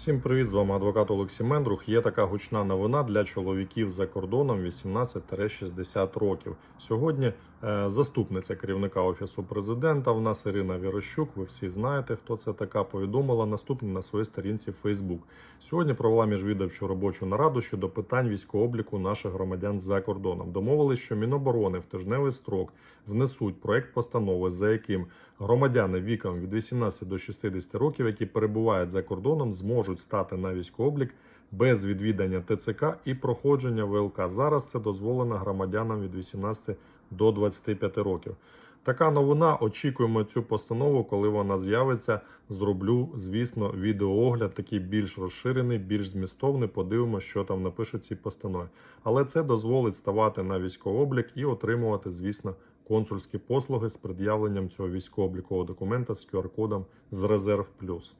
Всім привіт, з вами адвокат Олексій Мендрух. Є така гучна новина для чоловіків за кордоном 18-60 років. Сьогодні е, заступниця керівника офісу президента. В нас Ірина Вірощук. Ви всі знаєте, хто це така. Повідомила наступне на своїй сторінці Facebook. Сьогодні провела міжвідавчу робочу нараду щодо питань військового обліку наших громадян за кордоном. Домовились, що Міноборони в тижневий строк внесуть проект постанови, за яким громадяни віком від 18 до 60 років, які перебувають за кордоном, зможуть стати на військовий без відвідання ТЦК і проходження ВЛК. Зараз це дозволено громадянам від 18 до 25 років. Така новина. Очікуємо цю постанову, коли вона з'явиться. Зроблю, звісно, відеоогляд, такий більш розширений, більш змістовний. Подивимося, що там напишуть ці постанови. Але це дозволить ставати на військовий облік і отримувати, звісно, консульські послуги з пред'явленням цього військово-облікового документа з QR-кодом з резерв плюс.